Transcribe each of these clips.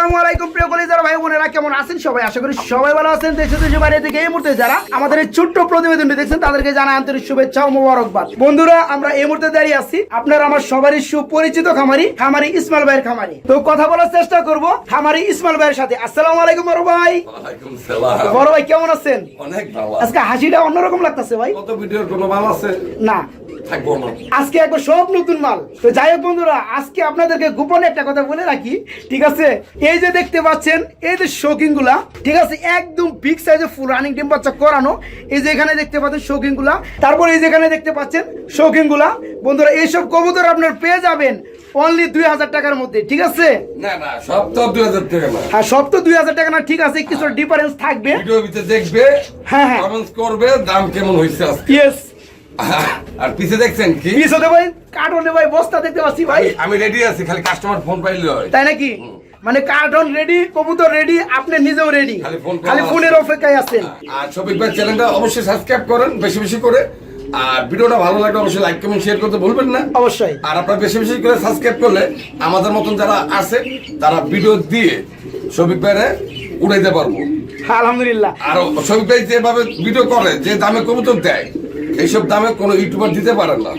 আসসালামু আলাইকুম প্রিয় কলিজার ভাই বোনেরা কেমন আছেন সবাই? আশা করি সবাই ভালো আছেন। দেশে দেশে বাইরে থেকে এই মুহূর্তে যারা আমাদের এই ছোট্ট প্রতিবেদনটি দেখছেন তাদেরকে জানা আন্তরিক শুভেচ্ছা ও মোবারকবাদ। বন্ধুরা আমরা এই মুহূর্তে দাঁড়িয়ে আছি আপনার আমার সবারই সুপরিচিত খামারি খামারি ইসমাইল ভাইয়ের খামারি। তো কথা বলার চেষ্টা করব খামারি ইসমাইল ভাইয়ের সাথে। আসসালামু আলাইকুম বড় ভাই। বড় ভাই কেমন আছেন? অনেক ভালো আজকে হাসিটা অন্যরকম লাগতেছে ভাই। কত ভিডিওর কোনো মাল আছে? না। না। আজকে একবার সব নতুন মাল। তো যাই হোক বন্ধুরা আজকে আপনাদেরকে গোপনে একটা কথা বলে রাখি ঠিক আছে? এই যে দেখতে পাচ্ছেন এই যে শৌখিনগুলা ঠিক আছে একদম বিগ সাইজে ফুল রানিং ডিম বাচ্চা করানো। এই যে এখানে দেখতে পাচ্ছেন শৌখিনগুলা। তারপর এই যেখানে দেখতে পাচ্ছেন শৌখিনগুলা। বন্ধুরা এইসব কবুতর আপনার পেয়ে যাবেন অনলি দুই হাজার টাকার মধ্যে ঠিক আছে? না না সব তো দুই হাজার টাকা না। হ্যাঁ সব তো দুই হাজার টাকা না ঠিক আছে কিছু ডিফারেন্স থাকবে। ভিডিও ভিতরে দেখবে হ্যাঁ, হ্যাঁ। কমেন্টস করবে দাম কেমন হয়েছে আজকে। ইয়েস আর পিছে দেখছেন কি? হতে ভাই কার্টনে ভাই বস্তা দেখতে পাচ্ছি ভাই। আমি- আমি রেডি আছি খালি কাস্টমার ফোন পাইলে হয়। তাই নাকি? মানে কার্টন রেডি কবুতর রেডি আপনি নিজেও রেডি খালি ফোন খালি ফোনের অপেক্ষায় আছেন। আর শফিক ভাই চ্যানেলটা অবশ্যই সাবস্ক্রাইব করেন বেশি বেশি করে। আর ভিডিওটা ভালো লাগলে অবশ্যই লাইক কমেন্ট শেয়ার করতে ভুলবেন না। অবশ্যই। আর আপনারা বেশি বেশি করে সাবস্ক্রাইব করলে আমাদের মতন যারা আছে তারা ভিডিও দিয়ে শফিক ভাইরে উড়াইতে পারব। আলহামদুলিল্লাহ। আর শফিক ভাই যেভাবে ভিডিও করে যে দামে কবুতর দেয় এইসব দামে কোনো ইউটিউবার দিতে পারেন না।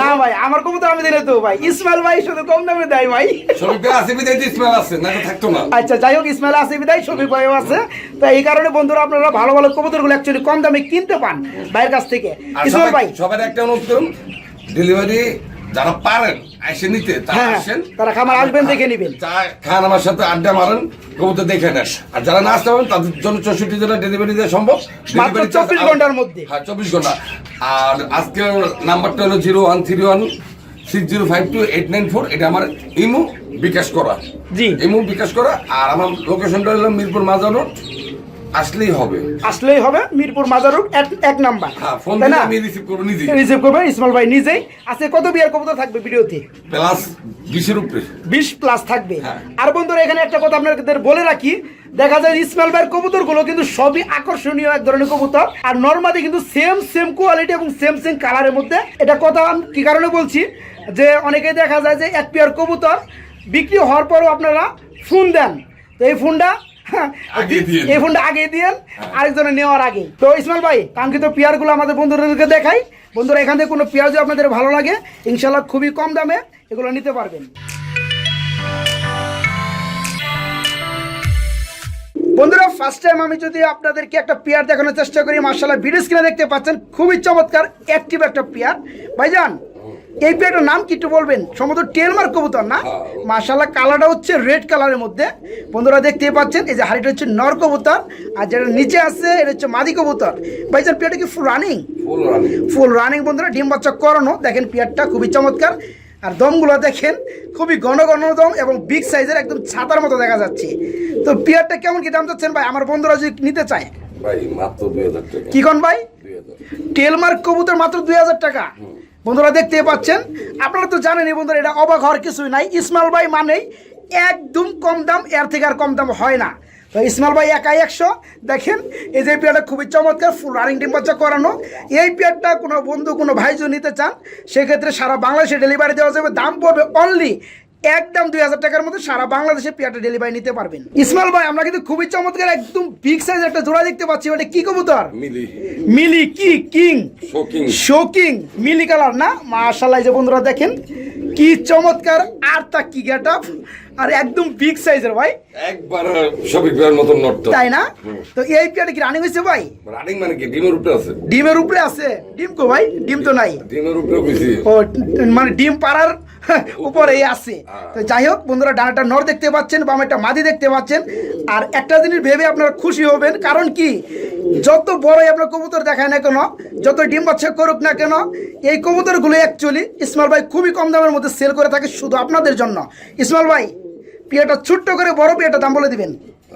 না ভাই আমার কবুতর আমি দিলে তো ভাই। ইসমাইল ভাই শুধু কম দামে দেয় ভাই। শফিক আছে বিদায় ইসমাইল আছে না থাকতো না। আচ্ছা যাই হোক ইসমাইল আছে বিদায় শফিক ভাইও আছে। তো এই কারণে বন্ধুরা আপনারা ভালো ভালো কবুতরগুলো অ্যাকচুয়ালি কম দামে কিনতে পান ভাইয়ের কাছ থেকে। ইসমাইল ভাই। সবার একটা অনুরোধ করুন ডেলিভারি যারা পারেন এসে নিতে তারা হ্যাঁ আসেন। তারা খামার আসবেন দেখে নিবেন। খান আমার সাথে আড্ডা মারেন কবুতর দেখে নেন। আর যারা না আসতে পারেন তাদের জন্য চৌষট্টি জনের ডেলিভারি দেওয়া সম্ভব। মাত্র 24 ঘণ্টার মধ্যে। হ্যাঁ চব্বিশ ঘণ্টা। আর আজকের নাম্বারটা হলো zero one three one six zero five two eight nine four. এটা আমার ইমু বিকাশ করা। জি। ইমু বিকাশ করা। আর আমার লোকেশনটা হলো মিরপুর মাজার রোড। আসলেই হবে। আসলেই হবে মিরপুর মাজার রোড এক- নাম্বার। হ্যাঁ ফোন না? আমি রিসিভ করব নিজে রিসিভ করবেন ইসমাইল ভাই নিজেই। আজকে কত বিয়ার কবুতর থাকবে ভিডিওতে? প্লাস বিশের উপরে। বিশ প্লাস থাকবে। হ্যাঁ। আর বন্ধুরা এখানে একটা কথা আপনাদের বলে রাখি। দেখা যায় ইসমাইল ভাইয়ের কবুতরগুলো কিন্তু সবই আকর্ষণীয় এক ধরনের কবুতর। আর নর্মালি কিন্তু সেম সেম কোয়ালিটি এবং সেম সেম কালারের মধ্যে। এটা কথা কি কারণে বলছি? যে অনেকেই দেখা যায় যে এক পেয়ার কবুতর বিক্রি হওয়ার পরও আপনারা ফোন দেন। তো এই ফোনটা। এই ফোনটা আগে দিয়েন আরেকজনের নেওয়ার আগে। তো ইসমাইল ভাই কাঙ্ক্ষিত আমাদের বন্ধুদেরকে দেখাই। বন্ধুরা এখান থেকে কোনো পেয়ার যদি আপনাদের ভালো লাগে ইনশাল্লাহ খুবই কম দামে এগুলো নিতে পারবেন। বন্ধুরা ফার্স্ট টাইম আমি যদি আপনাদেরকে একটা পেয়ার দেখানোর চেষ্টা করি মার্শাল্লাহ ভিডিও স্ক্রিনে দেখতে পাচ্ছেন খুবই চমৎকার অ্যাক্টিভ একটা পেয়ার। ভাইজান এই পেয়ারটার নাম কি একটু বলবেন? সম্ভবত টেলমার কবুতর না? হ্যাঁ। মার্শাল্লাহ কালারটা হচ্ছে রেড কালারের মধ্যে। বন্ধুরা দেখতে পাচ্ছেন এই যে হাড়িটা হচ্ছে নর কবুতর আর যেটা নিচে আছে এটা হচ্ছে মাদি কবুতর। ভাইজান পেয়ারটা কি ফুল রানিং ফুল রানিং বন্ধুরা ডিম বাচ্চা করানো। দেখেন পেয়ারটা খুবই চমৎকার। আর দমগুলো দেখেন খুবই ঘন ঘন দম এবং বিগ সাইজের একদম ছাতার মতো দেখা যাচ্ছে। তো পেয়ারটা কেমন কি দাম চাচ্ছেন ভাই? আমার বন্ধুরা যদি নিতে চায়। কি কোন ভাই? টেলমার্ক কবুতর মাত্র দুই হাজার টাকা। বন্ধুরা দেখতে পাচ্ছেন। আপনারা তো জানেনই বন্ধুরা, এটা অবাক হওয়ার কিছুই নাই। ইসমাল ভাই মানেই একদম কম দাম, এর থেকে আর কম দাম হয় না। তো ইসমাল ভাই একাই একশো। দেখেন, এই যে পেয়ারটা খুবই চমৎকার, ফুল রানিং ডিম বাচ্চা করানো। এই পেয়ারটা কোনো বন্ধু, কোনো ভাই নিতে চান, সেক্ষেত্রে সারা বাংলাদেশে ডেলিভারি দেওয়া যাবে। দাম পড়বে অনলি একদম দুই হাজার টাকার মধ্যে সারা বাংলাদেশে পেয়ারটা ডেলিভারি নিতে পারবেন। ইসমাইল ভাই আমরা কিন্তু খুবই চমৎকার একদম বিগ সাইজ একটা জোড়া দেখতে পাচ্ছি। ওটা কি কবুতর? মিলি। মিলি কি? কিং? শোকিং মিলি কালার না? মাশাল্লাহ যে বন্ধুরা দেখেন কি চমৎকার। আর তা কি গেট আপ আর একদম বিগ সাইজের ভাই। একবার শফিক ভাইয়ের মতন নটটা তাই না? তো এই পেয়ারটা কি রানিং হয়েছে ভাই? রানিং মানে কি? ডিমের উপরে আছে। ডিমের উপরে আছে। ডিম কো ভাই? ডিম তো নাই। ডিমের উপরে বুঝি ও মানে ডিম পাড়ার উপরেই আছে। তো যাই হোক বন্ধুরা ডানাটা নর দেখতে পাচ্ছেন বা একটা মাদি দেখতে পাচ্ছেন। আর একটা জিনিস ভেবে আপনারা খুশি হবেন কারণ কি যত বড়ই আপনার কবুতর দেখায় না কেন যত ডিম বাচ্চা করুক না কেন এই কবুতরগুলো অ্যাকচুয়ালি ইসমাইল ভাই খুবই কম দামের মধ্যে সেল করে থাকে শুধু আপনাদের জন্য। ইসমাইল ভাই পিয়াটা ছোট্ট করে বড় পিয়াটা দাম বলে দিবেন।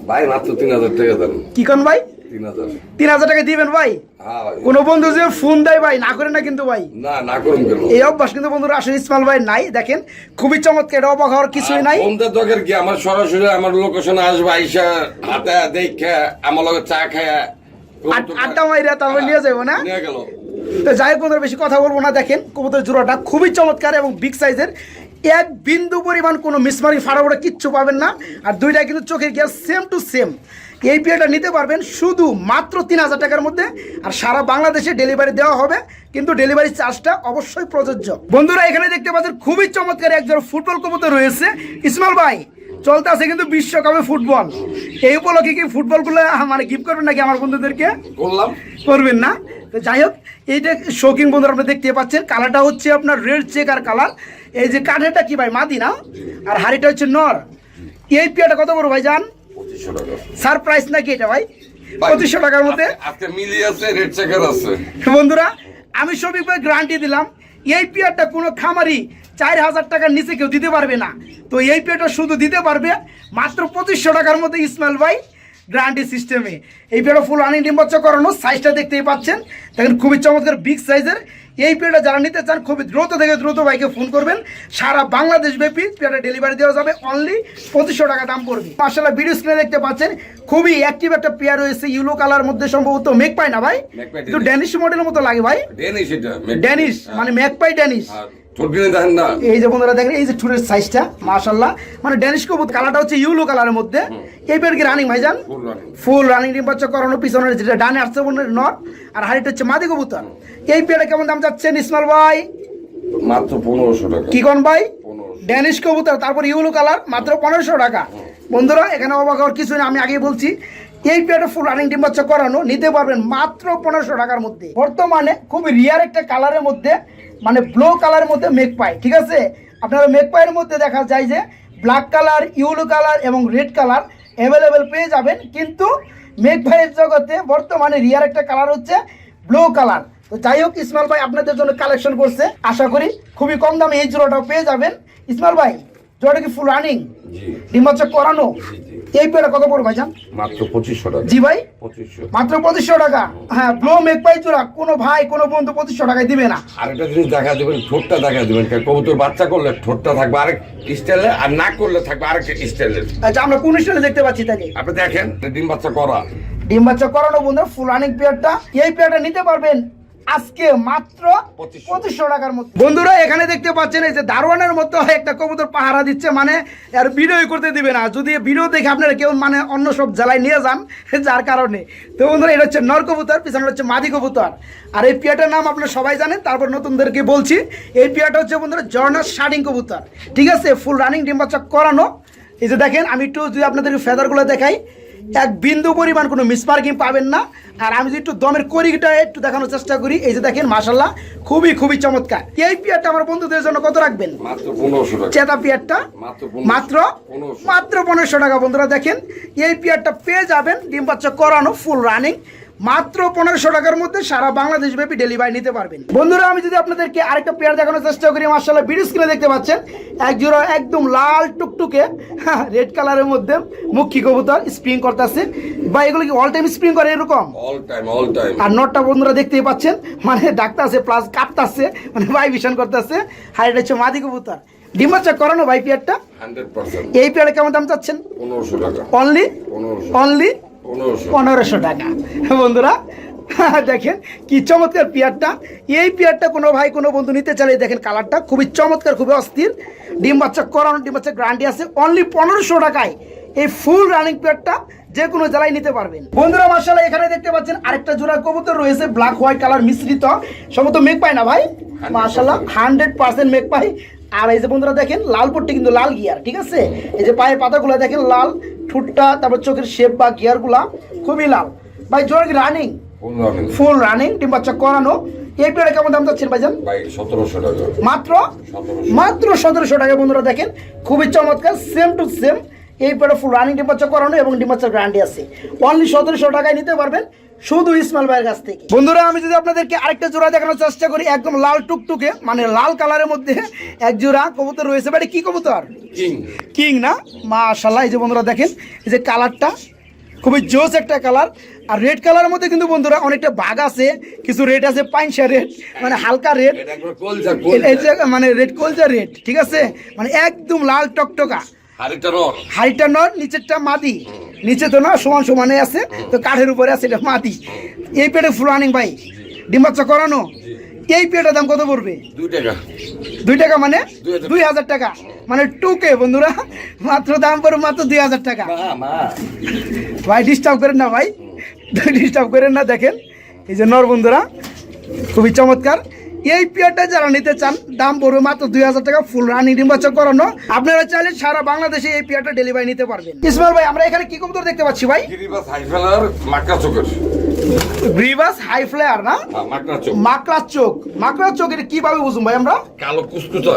ভাই মাত্র তিন হাজার টাকা দেন কি কোন ভাই? তিন হাজার। টাকা দিবেন ভাই? হ্যাঁ বন্ধু যে ফোন দেয় ভাই না করে না কিন্তু ভাই। না না করুন এই অভ্যাস কিন্তু বন্ধুরা আসলে ইসমাইল ভাই নাই দেখেন। খুবই চমৎকার এটা অবাক হওয়ার কিছুই নাই। বন্ধের দরকার কি? আমার সরাসরি আমার লোকেশনে আসবে আইসা হাতে দেখে আমার লগে চা খায়। আড্ডা মাইরা তারপর নিয়ে যাব না? নিয়ে গেল। তো যাই হোক বেশি কথা বলব না। দেখেন কবুতর জোড়াটা খুবই চমৎকার এবং বিগ সাইজের এক বিন্দু পরিমাণ কোনো মিসমারি ফাড়াফোড়া কিচ্ছু পাবেন না। আর দুইটা কিন্তু চোখের গিয়ার সেম টু সেম এই পেয়ারটা নিতে পারবেন শুধু মাত্র তিন হাজার টাকার মধ্যে, আর সারা বাংলাদেশে ডেলিভারি দেওয়া হবে, কিন্তু ডেলিভারি চার্জটা অবশ্যই প্রযোজ্য। বন্ধুরা, এখানে দেখতে পাচ্ছেন খুবই চমৎকার একজন ফুটবল কবুতর রয়েছে। ইসমাল ভাই চলতে আছে কিন্তু বিশ্বকাপে ফুটবল। এই উপলক্ষে কি ফুটবলগুলো মানে গিফট করবেন নাকি আমার বন্ধুদেরকে? বললাম। করবেন না। তো যাই হোক এইটা শৌখিন বন্ধুরা আপনি দেখতে পাচ্ছেন কালারটা হচ্ছে আপনার রেড চেকার কালার এই যে কাঠেরটা কি ভাই মাদি না? আর হাড়িটা হচ্ছে নর। এই পেয়াটা কত বড় ভাই যান সারপ্রাইজ নাকি এটা ভাই? পঁচিশশো টাকার মধ্যে। বন্ধুরা আমি সবিক ভাই গ্যারান্টি দিলাম এই পেয়ারটা কোনো খামারি চার হাজার টাকার নিচে কেউ দিতে পারবে না। তো এই পেয়ারটা শুধু দিতে পারবে মাত্র পঁচিশশো টাকার মধ্যে ইসমাইল ভাই গ্যারান্টি সিস্টেমে। এই পেয়ারটা ফুল আনি ডিম্বাচ্চ করানো সাইজটা দেখতেই পাচ্ছেন। দেখেন খুবই চমৎকার বিগ সাইজের এই পেয়ারটা যারা নিতে চান খুবই দ্রুত থেকে দ্রুত ভাইকে ফোন করবেন। সারা বাংলাদেশ ব্যাপী পেয়ারটা ডেলিভারি দেওয়া যাবে অনলি পঁচিশশো টাকা দাম পড়বে। মার্শাল্লাহ ভিডিও স্ক্রিনে দেখতে পাচ্ছেন খুবই অ্যাক্টিভ একটা পেয়ার রয়েছে ইউলো কালার মধ্যে সম্ভবত মেঘ পায় না ভাই? একটু ড্যানিশ মডেলের মতো লাগে ভাই। ড্যানিশ মানে ম্যাকপাই ড্যানিশ এই যে বন্ধুরা দেখেন এই যে ঠুরের সাইজটা মাশাল্লাহ মানে ড্যানিশ কবুত কালারটা হচ্ছে ইউলো কালারের মধ্যে। কি রানিং ভাইজান। ফুল রানিং ডিম বাচ্চা করানো পিছনের যেটা ডানে আসছে বোনের নট আর হাড়িটা হচ্ছে মাদি কবুতর। এই পেয়ারে কেমন দাম যাচ্ছেন ইসমাল ভাই? মাত্র পনেরোশো টাকা। কি কোন ভাই? ড্যানিশ কবুতর তারপর ইউলো কালার মাত্র পনেরোশো টাকা। বন্ধুরা এখানে অবাক হওয়ার কিছু না আমি আগেই বলছি। এই পেয়ারটা ফুল রানিং ডিম বাচ্চা করানো নিতে পারবেন মাত্র পনেরোশো টাকার মধ্যে। বর্তমানে খুবই রিয়ার একটা কালারের মধ্যে মানে ব্লু কালারের মধ্যে মেঘ পাই ঠিক আছে? আপনারা মেঘ পায়ের মধ্যে দেখা যায় যে ব্ল্যাক কালার ইউলো কালার এবং রেড কালার অ্যাভেলেবেল পেয়ে যাবেন। কিন্তু মেঘ ভাইয়ের জগতে বর্তমানে রিয়ার একটা কালার হচ্ছে ব্লু কালার তো যাই হোক ইসমাল ভাই আপনাদের জন্য কালেকশন করছে। আশা করি খুবই কম দামে এই জোড়াটাও পেয়ে যাবেন। ইসমাল ভাই জোড়াটা কি ফুল রানিং ডিম্বাচ্চা করানো? এই পেয়ারা কত পড়বে ভাইজান? মাত্র পঁচিশশো টাকা। জি ভাই? পঁচিশশো। মাত্র পঁচিশশো টাকা। হ্যাঁ ব্লো মেক পাই জোড়া কোনো ভাই কোনো বন্ধু পঁচিশশো টাকায় দিবে না। আরেকটা জিনিস দেখা দেবেন ঠোঁটটা দেখা দেবেন কবুতর বাচ্চা করলে ঠোঁটটা থাকবে আরেক স্টাইলে আর না করলে থাকবে আরেক স্টাইলের আচ্ছা আমরা কোন স্টাইলে দেখতে পাচ্ছি তাকে? আপনি দেখেন ডিম বাচ্চা করা। ডিম বাচ্চা করানো বন্ধু ফুল রানিং পেয়ারটা এই পেয়ারটা নিতে পারবেন আজকে মাত্র 2500 পঁচিশশো টাকার মতো বন্ধুরা এখানে দেখতে পাচ্ছেন এই যে দারোয়ানের মতো একটা কবুতর পাহারা দিচ্ছে মানে আর ভিডিও করতে দিবে না। যদি ভিডিও দেখে আপনারা কেউ মানে অন্য সব জেলায় নিয়ে যান যার কারণে। তো বন্ধুরা এটা হচ্ছে নর কবুতর পিছনে হচ্ছে মাদি কবুতর। আর এই পিয়াটার নাম আপনারা সবাই জানেন তারপর নতুনদেরকে বলছি। এই পিয়াটা হচ্ছে বন্ধুরা জর্নার শার্ডিং কবুতর। ঠিক আছে ফুল রানিং ডিম বাচ্চা করানো। এই যে দেখেন আমি একটু যদি আপনাদেরকে ফেদারগুলো দেখাই। এক বিন্দু পরিমাণ কোনো মিস পার্কিং পাবেন না। আর আমি যদি একটু দমের করিটা একটু দেখানোর চেষ্টা করি এই যে দেখেন মাসাল্লাহ খুবই খুবই চমৎকার। এই পিয়ারটা আমার বন্ধুদের জন্য কত রাখবেন? চেতা পিয়ারটা? মাত্র মাত্র? পনেরোশো। মাত্র পনেরোশো টাকা বন্ধুরা দেখেন। এই পিয়ারটা পেয়ে যাবেন ডিম বাচ্চা করানো ফুল রানিং মাত্র পনেরোশো টাকার মধ্যে সারা বাংলাদেশ ব্যাপী ডেলিভারি নিতে পারবেন। বন্ধুরা আমি যদি আপনাদেরকে আরেকটা পেয়ার দেখানোর চেষ্টা করি মার্শাল্লাহ ভিডিও স্ক্রিনে দেখতে পাচ্ছেন এক জোড়া একদম লাল টুকটুকে রেড কালারের মধ্যে মুখী কবুতর স্প্রিং করতেছে। বা এগুলো কি অল টাইম স্প্রিং করে এরকম? অল টাইম অল টাইম আর নটটা বন্ধুরা দেখতেই পাচ্ছেন মানে ডাকতেছে প্লাস কাঁপতাছে মানে ভাইব্রেশন করতেছে। হাইট হচ্ছে মাদি কবুতর। করানো ভাই পেয়ারটা এই পেয়ারে কেমন দাম চাচ্ছেন? পনেরোশো টাকা। অনলি অনলি পনেরোশো। টাকা। বন্ধুরা দেখেন কি চমৎকার পেয়ারটা। এই পেয়ারটা কোনো ভাই কোনো বন্ধু নিতে চাইলে দেখেন কালারটা খুবই চমৎকার খুবই অস্থির। ডিম বাচ্চা করানো ডিম বাচ্চা গ্যারান্টি আছে। অনলি পনেরোশো টাকায় এই ফুল রানিং পেয়ারটা যে কোনো জেলায় নিতে পারবেন। বন্ধুরা মার্শাল্লাহ এখানে দেখতে পাচ্ছেন আরেকটা জোড়া কবুতর রয়েছে ব্ল্যাক হোয়াইট কালার মিশ্রিত। সম্ভবত মেঘ পায় না ভাই। মার্শাল্লাহ হান্ড্রেড পার্সেন্ট মেঘ পাই আর এই যে বন্ধুরা দেখেন লাল পট্টি কিন্তু লাল গিয়ার ঠিক আছে? এই যে পায়ের পাতাগুলো দেখেন লাল ঠুটটা তারপর চোখের শেপ বা গিয়ারগুলা খুবই লাল। ভাই জোর running full running full running ডিম বাচ্চা করানো। এই পেয়ারে কেমন দাম চাচ্ছেন ভাইজান? সতেরোশো টাকা। মাত্র? মাত্র সতেরোশো টাকা বন্ধুরা দেখেন। খুবই চমৎকার সেম টু সেম এই পেয়ারে ফুল রানিং ডিম বাচ্চা করানো এবং ডিম বাচ্চার গ্যারান্টি আছে। অনলি সতেরোশো টাকায় নিতে পারবেন। শুধু ইসমাইল ভাইয়ের কাছ থেকে। বন্ধুরা আমি যদি আপনাদেরকে আরেকটা জোড়া দেখানোর চেষ্টা করি একদম লাল টুকটুকে মানে লাল কালারের মধ্যে এক জোড়া কবুতর রয়েছে। বাড়ি কি কবুতর? কিং। কিং না? মাশাল্লাহ এই যে বন্ধুরা দেখেন এই যে কালারটা খুবই জোস একটা কালার। আর রেড কালারের মধ্যে কিন্তু বন্ধুরা অনেকটা ভাগ আছে কিছু রেড আছে পাইনসা রেড মানে হালকা রেড মানে রেড কলজা রেড ঠিক আছে? মানে একদম লাল টকটকা। হাড়িটা হাইটা নর নিচেরটা মাদি। নিচে তো না সমান সমানে আছে তো কাঠের উপরে আছে এটা মাটি। এই পেটে ফুল রানিং ভাই ডিম বাচ্চা করানো এই পেটের দাম কত পড়বে? দুই টাকা। দুই টাকা মানে? দুই হাজার। টাকা। মানে টুকে বন্ধুরা মাত্র দাম পড়বে মাত্র দুই হাজার টাকা। ভাই ডিস্টার্ব করেন না ভাই। ডিস্টার্ব করেন না দেখেন। এই যে নর বন্ধুরা খুবই চমৎকার। এই পেয়ারটা যারা নিতে চান দাম পড়বে মাত্র দুই হাজার টাকা ফুল রানিং নির্বাচন করানো। আপনারা চাইলে সারা বাংলাদেশে এই পেয়ারটা ডেলিভারি নিতে পারবেন। ইসমাইল ভাই আমরা এখানে কি কবুতর দেখতে পাচ্ছি ভাই? হাই ফ্লেয়ার না? হ্যাঁ, চোখ। মাকড়ার চোখ। মাকড়ার চোখ এটা কীভাবে বুঝুন ভাই আমরা? কালো কুসকুচা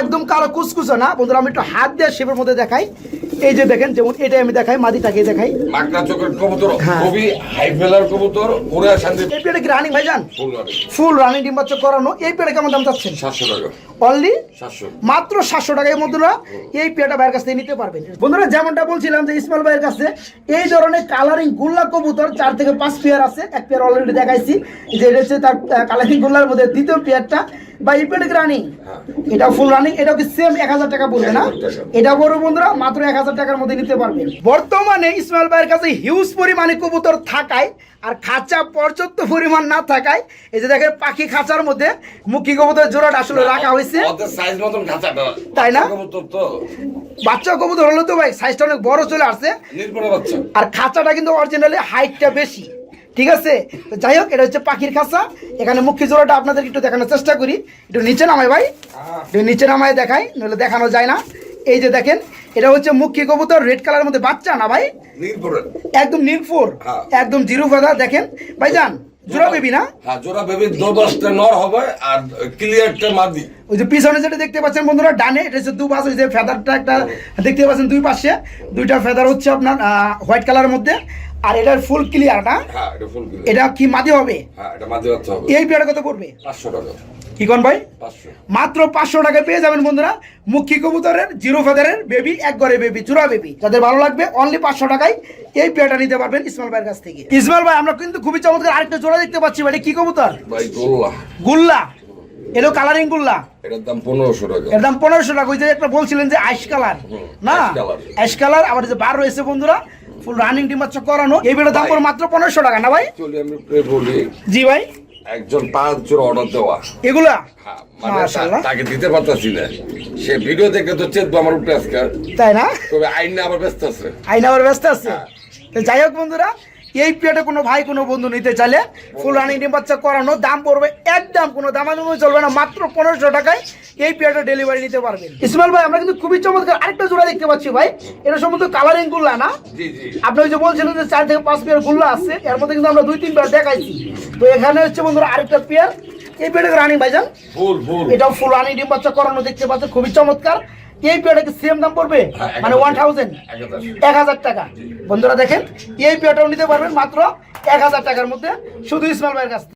একদম কালো কুচকুচো না? বন্ধুরা আমি একটু হাত দিয়ে শেপের মধ্যে দেখাই। এই যে দেখেন যেমন এটাই আমি দেখাই মাদিটাকে দেখাই। মাকড়া চোখের কবুতর হ্যাঁ। কবুতর ওরা শান্তি এই পেয়ারটা কি রানিং ভাই ফুল করানো এই পেয়ারটা কেমন দাম চাচ্ছেন? সাতশো টাকা। অনলি সাতশো। মাত্র সাতশো টাকায় বন্ধুরা এই ভাইয়ের কাছ থেকে নিতে পারবেন। বন্ধুরা যেমনটা বলছিলাম যে ইসমাইল ভাইয়ের কাছে এই ধরনের কালারিং গুল্লা কবুতর চার থেকে পাঁচ পেয়ার আছে। এক পেয়ার অলরেডি দেখাইছি। যে এটা হচ্ছে তার কালারিং গুল্লার মধ্যে দ্বিতীয় পেয়ারটা বা এই রানিং। এটা ফুল রানিং এটা কি সেম এক হাজার টাকা পড়বে না? এটা বড় বন্ধুরা মাত্র এক হাজার টাকার মধ্যে নিতে পারবেন। বর্তমানে ইসমাইল ভাইয়ের কাছে হিউজ পরিমাণে কবুতর থাকায় আর খাঁচা পর্যাপ্ত পরিমাণ না থাকায় এই যে দেখেন পাখি খাঁচার মধ্যে মুখী কবুতর জোড়াটা আসলে রাখা হয়েছে। তাই না? বাচ্চা কবুতর হলো তো ভাই সাইজটা অনেক বড় চলে আসছে। আর খাঁচাটা কিন্তু অরিজিনালি হাইটটা বেশি। ঠিক আছে? তো যাই হোক এটা হচ্ছে পাখির খাঁচা। এখানে মুখ্য জোড়াটা আপনাদের একটু দেখানোর চেষ্টা করি। একটু নিচে নামাই ভাই। একটু নিচে নামায় দেখাই নইলে দেখানো যায় না। এই যে দেখেন এটা হচ্ছে মুখ্য কবুতর রেড কালারের মধ্যে বাচ্চা না ভাই? একদম নীলফোর হ্যাঁ। একদম জিরো ফাদা দেখেন। ভাই যান জোড়া বেবি না? হ্যাঁ জোড়া বেবি দো নর হবে আর ক্লিয়ারটা মাদি। ওই যে পিছনে যেটা দেখতে পাচ্ছেন বন্ধুরা ডানে এটা হচ্ছে পাশে যে ফেদারটা একটা দেখতে পাচ্ছেন দুই পাশে। দুইটা ফেদার হচ্ছে আপনার হোয়াইট কালারের মধ্যে। আর এটার ফুল ক্লিয়ার না? হ্যাঁ এটা কি মাদি হবে? হ্যাঁ এই পেয়ারটা কত পড়বে? টাকা। কি কোন ভাই? মাত্র পাঁচশো টাকায় পেয়ে যাবেন বন্ধুরা মুখী কবুতরের জিরো ফেদারের বেবি এক ঘরে বেবি চূড়া বেবি যাদের ভালো লাগবে অনলি পাঁচশো টাকায় এই পেয়ারটা নিতে পারবেন ইসমাইল ভাইয়ের কাছ থেকে। ইসমাইল ভাই আমরা কিন্তু খুবই চমৎকার আরেকটা জোড়া দেখতে পাচ্ছি ভাই কি কবুতর? গুল্লা। এলো কালারিং গুল্লা এটার দাম পনেরোশো টাকা। এর দাম পনেরোশো টাকা ওই যে একটা বলছিলেন যে আইস কালার না। অ্যাশ কালার আবার যে বার রয়েছে বন্ধুরা ফুল রানিং ডিমাচ্ছ করানো। এই বেড়ে দাম। মাত্র পনেরোশো টাকা না ভাই? চলি আমি বলি জি ভাই। একজন পাঁচ জোড়া অর্ডার দেওয়া। এগুলা? হ্যাঁ, মানে তাকে দিতে পারতাছি না। সে ভিডিও দেখে তো চেতবো আমার উপরে আজকে তাই না? তবে আইন আবার ব্যস্ত আছে। আইন আবার ব্যস্ত আছে? হ্যাঁ। যাই হোক বন্ধুরা এই পিরিয়ডে কোনো ভাই কোনো বন্ধু নিতে চাইলে ফুল রানিং ডিম বাচ্চা করানো দাম পড়বে একদম কোনো দামাদামি চলবে না মাত্র পনেরোশো টাকায় এই পিরিয়ডে ডেলিভারি নিতে পারবেন। ইসমাইল ভাই আমরা কিন্তু খুবই চমৎকার আরেকটা জোড়া দেখতে পাচ্ছি ভাই। এটা সম্বন্ধে কালারিং গুল্লা না? জি জি। আপনি ওই যে বলছিলেন যে চার থেকে পাঁচ পেয়ার গুল্লা আছে এর মধ্যে কিন্তু আমরা দুই তিন পেয়ার দেখাইছি। তো এখানে হচ্ছে বন্ধুরা আরেকটা পেয়ার এই পেয়ারটা রানিং ভাইজান ফুল ফুল এটাও ফুল রানিং ডিম বাচ্চা করানো দেখতে পাচ্ছেন খুবই চমৎকার। এই পেয়ারটা কি সেম দাম পড়বে? হ্যাঁ, মানে ওয়ান থাউজেন্ড এক হাজার। টাকা। বন্ধুরা দেখেন এই পেয়ারটাও নিতে পারবেন মাত্র এক হাজার টাকার মধ্যে। শুধু ইসমাইল ভাইয়ের কাছ থেকে।